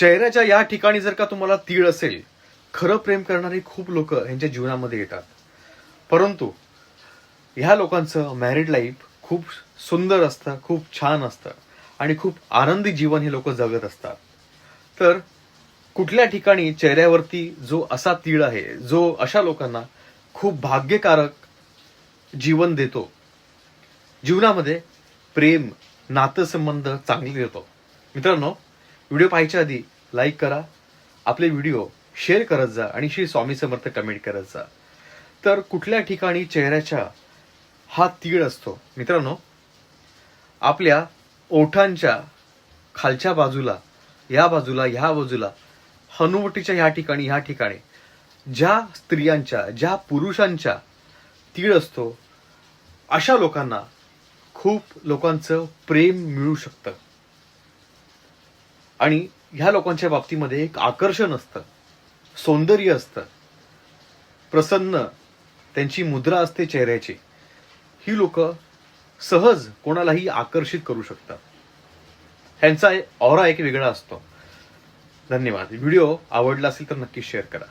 चेहऱ्याच्या या ठिकाणी जर का तुम्हाला तीळ असेल खरं प्रेम करणारी खूप लोक यांच्या जीवनामध्ये येतात. परंतु ह्या लोकांचं मॅरिड लाईफ खूप सुंदर असतं खूप छान असतं आणि खूप आनंदी जीवन हे लोक जगत असतात. तर कुठल्या ठिकाणी चेहऱ्यावरती जो असा तीळ आहे जो अशा लोकांना खूप भाग्यकारक जीवन देतो जीवनामध्ये प्रेम नातसंबंध चांगले देतो. मित्रांनो व्हिडिओ पाहायच्या आधी लाईक करा आपले व्हिडिओ शेअर करत जा आणि श्री स्वामी समर्थ कमेंट करत जा. तर कुठल्या ठिकाणी चेहऱ्याच्या हा तीळ असतो? मित्रांनो आपल्या ओठांच्या खालच्या बाजूला या बाजूला ह्या बाजूला हनुवटीच्या ह्या ठिकाणी ह्या ठिकाणी ज्या स्त्रियांच्या ज्या पुरुषांच्या तीळ असतो अशा लोकांना खूप लोकांचं प्रेम मिळू शकतं. आणि ह्या लोकांच्या बाबतीमध्ये एक आकर्षण असतं. सौंदर्य असतं. प्रसन्न त्यांची मुद्रा असते चेहऱ्याची. ही लोक सहज कोणालाही आकर्षित करू शकतात. ह्यांचा ऑरा एक वेगळा असतो. धन्यवाद. व्हिडिओ आवडला असेल तर नक्की शेअर करा.